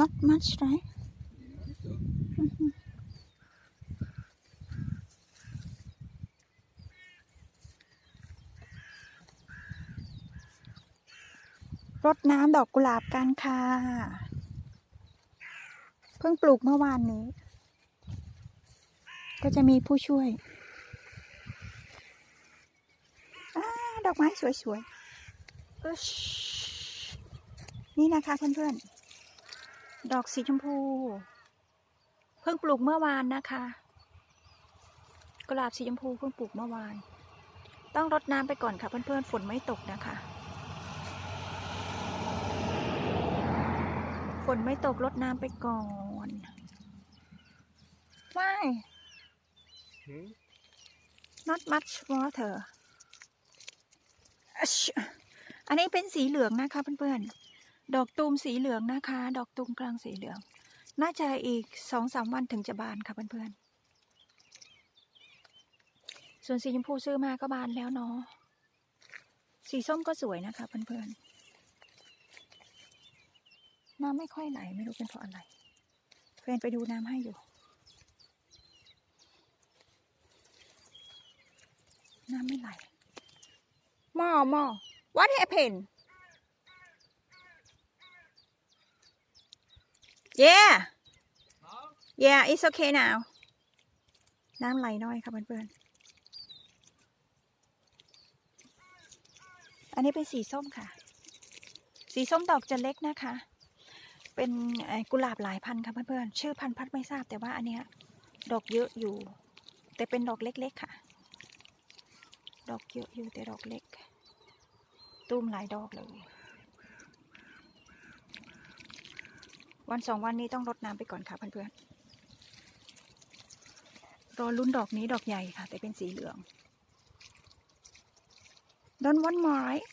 not much right So, รดน้ำดอกกุหลาบกันค่ะ เพิ่งปลูกเมื่อวานนี้ ก็จะมีผู้ช่วยอดอกไม้สวยๆนี่นะคะเพื่อนๆ ดอกสีชมพู เพิ่งปลูกเมื่อวานนะคะ กุหลาบสีชมพูเพิ่งปลูกเมื่อวาน ต้องรดน้ำไปก่อนค่ะเพื่อนๆ ฝนไม่ตกนะคะ ฝนไม่ตกรดน้ำไปก่อน Why hmm? not much water อะชอันนี้เป็นสีเหลืองนะคะเพื่อนๆ ดอกตูมสีเหลืองนะคะ ดอกตูมกลางสีเหลือง น่าจะอีกสองสามวันถึงจะบานค่ะเพื่อนๆ ส่วนสีชมพูซื้อมาก็บานแล้วเนาะ สีส้มก็สวยนะคะเพื่อนๆ น้ำไม่ค่อยไหลไม่รู้เป็นเพราะอะไรแฟนไปดูน้ำให้อยู่ น้ำไม่ไหลหม้อหม้อ what happened yeah yeah it's okay now น้ำไหลน้อยค่ะเพื่อนๆอันนี้เป็นสีส้มค่ะ สีส้มดอกจะเล็กนะคะ เป็นเอ่อกุหลาบหลายพันธุ์ค่ะเพื่อนๆชื่อพันธุ์พัดไม่ทราบแต่ว่าอันเนี้ยดอกเยอะอยู่ แต่เป็นดอกเล็กๆค่ะ ดอกเยอะอยู่แต่ดอกเล็กตูมหลายดอกเลย วันสองวันนี้ต้องรดน้ำไปก่อนค่ะเพื่อนๆรอลุ้นดอกนี้ดอกใหญ่ค่ะ แต่เป็นสีเหลือง Don't want more right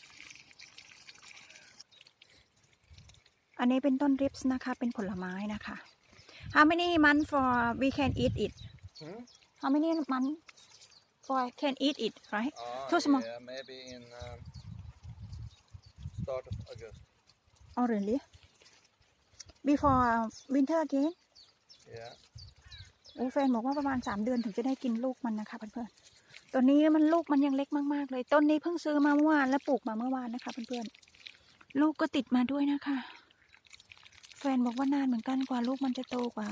อันนี้เป็นต้นริปส์นะคะ เป็นผลไม้นะคะ How many months for we can eat it Hmm? How many months for can eat it right Ah, Too small. Yeah, maybe in um, start of August. Oh really Before winter again Yeah. โอ้แฟนบอกว่าประมาณสามเดือนถึงจะได้กินลูกมันนะคะเพื่อนๆตัวนี้มันลูกมันยังเล็กมากๆ เลย ต้นนี้เพิ่งซื้อมาเมื่อวานและปลูกมาเมื่อวานนะคะเพื่อนๆ ลูกก็ติดมาด้วยนะคะ แฟนบอกว่านานเหมือนกันกว่าลูกมันจะโตกว่า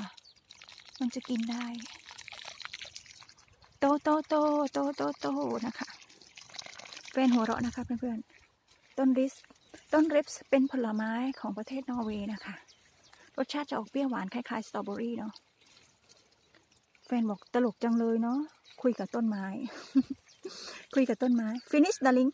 มันจะกินได้ โตโตโตโตโตโตนะคะ แฟนหัวเราะนะคะเพื่อนๆ ต้นริส ต้นริปส์เป็นผลไม้ของประเทศนอร์เวย์นะคะ รสชาติจะออกเปรี้ยวหวานคล้ายๆสตรอเบอรี่เนาะแฟนบอกตลกจังเลยเนาะคุยกับต้นไม้ คุยกับต้นไม้ finish darling